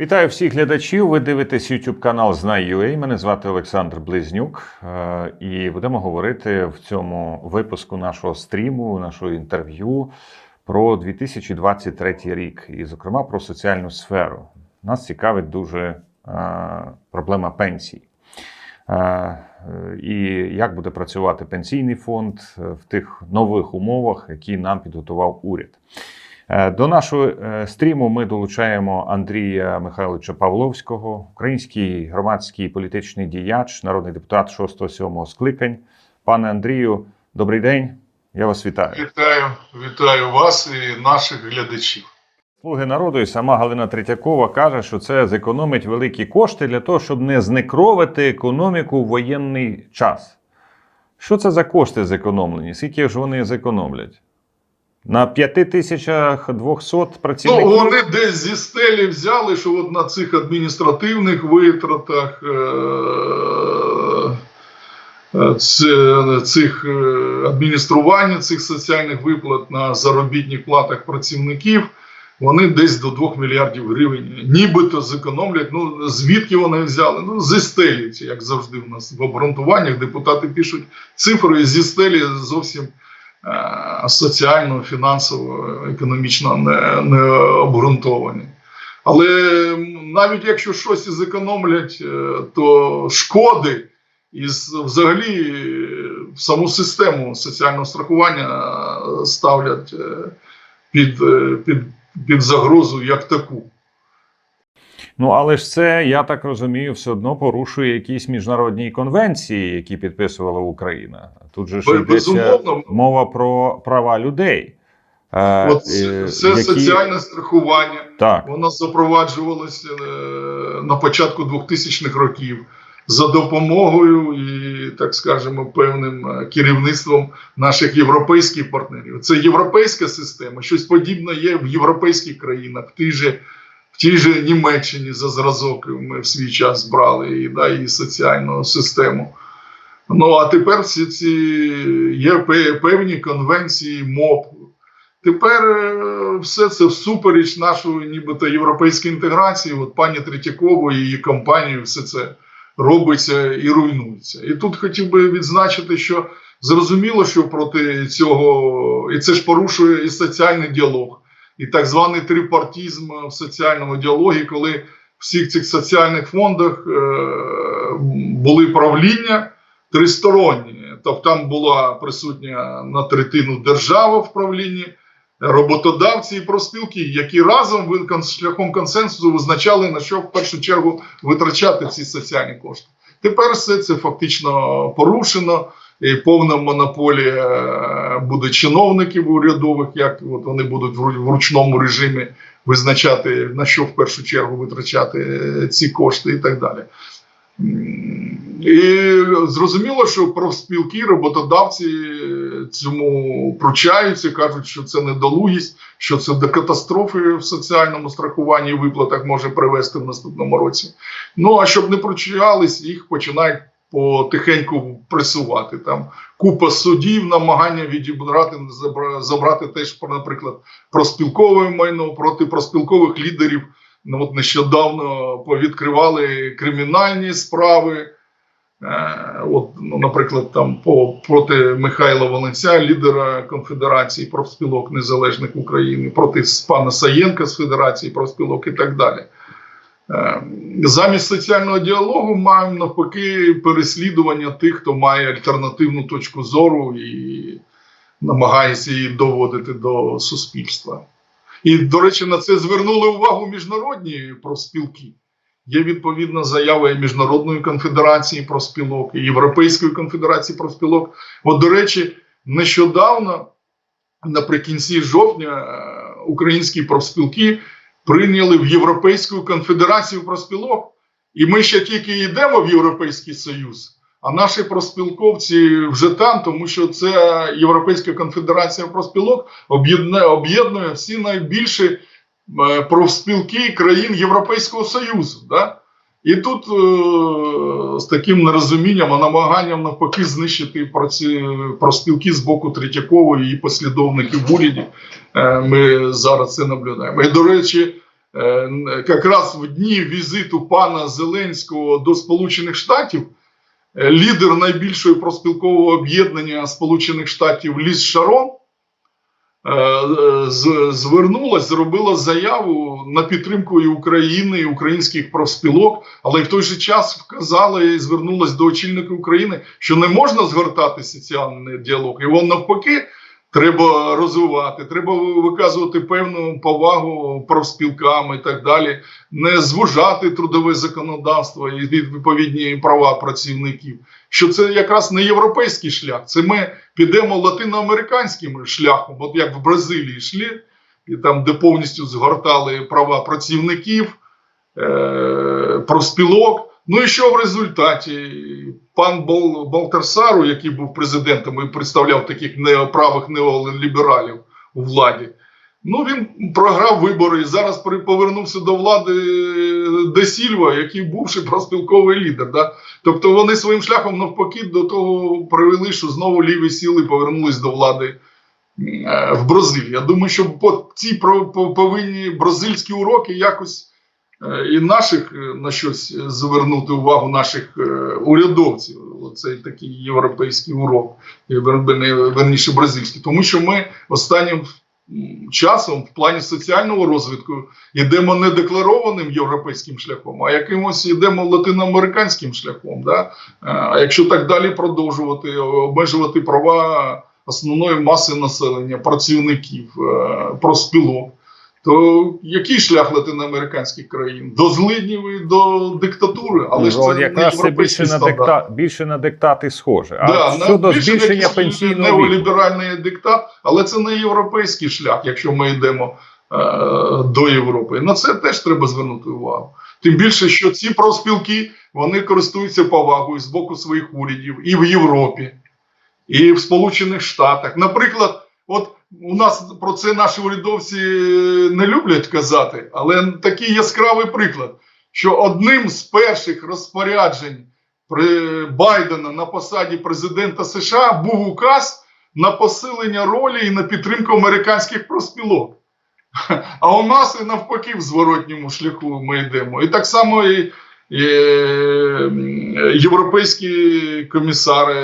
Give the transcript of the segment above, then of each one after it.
Вітаю всіх глядачів. Ви дивитесь YouTube канал Знай.ua. Мене звати Олександр Близнюк, Е, і будемо говорити в цьому випуску нашого стріму, нашого інтерв'ю про 2023 рік, і, зокрема, про соціальну сферу. Нас цікавить дуже е, проблема пенсій. Е, І як буде працювати пенсійний фонд в тих нових умовах, які нам підготував уряд. Е, До нашого е, стріму ми долучаємо Андрія Михайловича Павловського, український громадський політичний діяч, народний депутат 6-7 скликань. Пане Андрію, добрий день. Я вас вітаю. Вітаю, вітаю вас і наших глядачів. Слуги народу і сама Галина Третьякова каже, що це зекономить великі кошти для того, щоб не знекровити економіку в воєнний час. Що це за кошти зекономлені? Скільки ж вони зекономлять? На 5200 Ну, працівників? вони десь зі стелі взяли, що от на цих адміністративних витратах е- е, цих е, адміністрування цих соціальних виплат на заробітних платах працівників. Вони десь до 2 мільярдів гривень нібито зекономлять. Ну звідки вони взяли? Ну зі стелі, як завжди у нас в обґрунтуваннях депутати пишуть цифри зі стелі зовсім соціально, фінансово, економічно не, не обґрунтовані. Але навіть якщо щось і зекономлять, е, то шкоди і взагалі е, саму систему соціального страхування е, ставлять е, під, е, під, під загрозу як таку. Ну, але ж це, я так розумію, все одно порушує якісь міжнародні конвенції, які підписувала Україна. Тут же ж йдеться безумовно. мова про права людей. Е, От е, все які- соціальне страхування. Так, Воно запроваджувалося е, на початку 2000-х років за допомогою і, так скажемо, певним керівництвом наших європейських партнерів. Це європейська система. Щось подібне є в європейських країнах. Тій же, тій же Німеччині за зразок ми в свій час брали і, да, і соціальну систему. Ну а тепер всі ці є певні конвенції МОП. Тепер е, все це всупереч нашої нібито європейської інтеграції. От пані Третьякова і її компанії все це робиться і руйнується. І тут хотів би відзначити, що зрозуміло, що проти цього, і це ж порушує і соціальний діалог, і так званий трипартізм в соціальному діалогі, коли в всіх цих соціальних фондах е, були правління тристоронні. Тобто там була присутня на третину держава в правлінні, роботодавці і профспілки, які разом шляхом консенсусу визначали, на що в першу чергу витрачати ці соціальні кошти. Тепер все це фактично порушено. Повна монополія е, буде чиновників урядових, як от вони будуть в ручному режимі визначати на що в першу чергу витрачати е, ці кошти і так далі. І зрозуміло, що профспілки, роботодавці е, цьому пручаються, кажуть, що це недолугість, що це до катастрофи в соціальному страхуванні і виплатах може привести в наступному році. Ну а щоб не пручались, їх починають потихеньку пресувати. Там купа судів, намагання відібрати, забра- забрати теж, наприклад, проспілкове майно проти проспілкових лідерів. Ну, от нещодавно повідкривали кримінальні справи. Е, от, ну, наприклад, там по проти Михайла Волонця, лідера Конфедерації профспілок Незалежних України, проти пана Саєнка з Федерації профспілок і так далі. Е, Замість соціального діалогу маємо навпаки переслідування тих, хто має альтернативну точку зору і намагається її доводити до суспільства. І, до речі, на це звернули увагу міжнародні профспілки. Є відповідна заява і Міжнародної конфедерації профспілок, і Європейської конфедерації профспілок. От, до речі, нещодавно, наприкінці жовтня, е, українські профспілки прийняли в Європейську конфедерацію проспілок. І ми ще тільки йдемо в Європейський Союз. А наші проспілковці вже там, тому що це Європейська конфедерація проспілок об'єднує всі найбільші е, профспілки країн Європейського Союзу. Да? І тут е, з таким нерозумінням, а намаганням навпаки знищити профспілки з боку Третьякової і послідовників уряді, е, ми зараз це наблюдаємо. І, до речі, е, якраз в дні візиту пана Зеленського до Сполучених Штатів лідер найбільшого проспілкового об'єднання Сполучених Штатів Ліз Шарон звернулась, зробила заяву на підтримку і України, і українських профспілок, але в той же час вказала і звернулась до очільника України, що не можна звертати соціальний діалог. і він навпаки треба розвивати, треба виказувати певну повагу профспілкам і так далі, не звужати трудове законодавство і відповідні права працівників. Що це якраз не європейський шлях, це ми підемо латиноамериканським шляхом, от як в Бразилії йшли, і там, де повністю згортали права працівників, е, профспілок. Ну і що в результаті? Пан Бол, який був президентом і представляв таких неоправих неолібералів у владі, ну він програв вибори і зараз повернувся до влади Де Сільва, який бувший профспілковий лідер. Да? Тобто вони своїм шляхом навпаки до того привели, що знову ліві сили повернулись до влади е, в Бразилії. Я думаю, що по ці повинні бразильські уроки якось е, і наших е, на щось звернути увагу наших е, урядовців. Оцей такий європейський урок, верніше бразильський. Тому що ми останнім часом в плані соціального розвитку йдемо не декларованим європейським шляхом, а якимось йдемо латиноамериканським шляхом. Да? Е, А якщо так далі продовжувати обмежувати права основної маси населення, працівників, е, профспілок, то який шлях латиноамериканських країн? До злиднів і до диктатури, але ж Ну, це от не це більше на, дикта, більше на диктати схоже. А Да, щодо збільшення пенсійного неоліберальний диктат, але це не європейський шлях, якщо ми йдемо е, до Європи. На це теж треба звернути увагу. Тим більше, що ці профспілки вони користуються повагою з боку своїх урядів і в Європі, і в Сполучених Штатах. Наприклад, от у нас про це наші урядовці не люблять казати, але такий яскравий приклад, що одним з перших розпоряджень Байдена на посаді президента США був указ на посилення ролі і на підтримку американських профспілок. А у нас і навпаки в зворотньому шляху ми йдемо. І так само і, і е, європейські комісари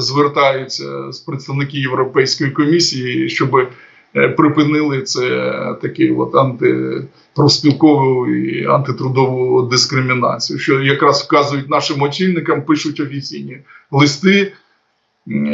звертаються з представники Європейської комісії, щоб е, припинили це такий от антипрофспілкову і антитрудову дискримінацію, що якраз вказують нашим очільникам, пишуть офіційні листи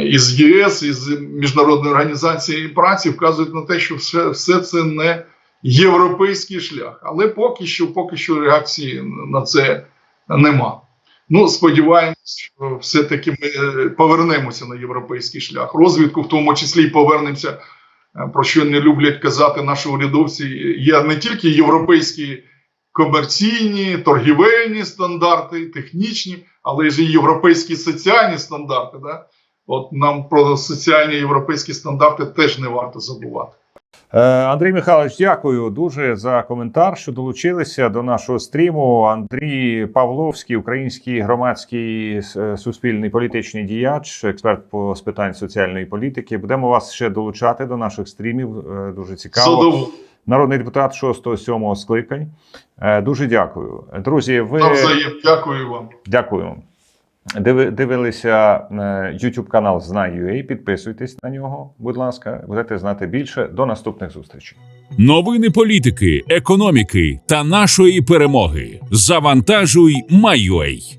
із ЄС, із Міжнародної організації праці, вказують на те, що все, все це не європейський шлях. Але поки що, поки що реакції на це нема. Ну, сподіваємось, що все-таки ми е, повернемося на європейський шлях розвитку, в тому числі і повернемося, е, про що не люблять казати наші урядовці. Є не тільки європейські комерційні, торгівельні стандарти, технічні, але ж і європейські соціальні стандарти. Да? От нам про соціальні європейські стандарти теж не варто забувати. Е, Андрій Михайлович, дякую дуже за коментар, що долучилися до нашого стріму. Андрій Павловський, український громадський е, суспільний політичний діяч, експерт по з питань соціальної політики. Будемо вас ще долучати до наших стрімів. Е, Дуже цікаво. Задоволення. Народний депутат 6-7 скликань. Дуже дякую. Друзі, ви Дякую вам. дякую. Диви- Дивилися е, YouTube канал Знай.ua. Підписуйтесь на нього, будь ласка, будете знати більше. До наступних зустрічей. Новини політики, економіки та нашої перемоги. Завантажуй Майой.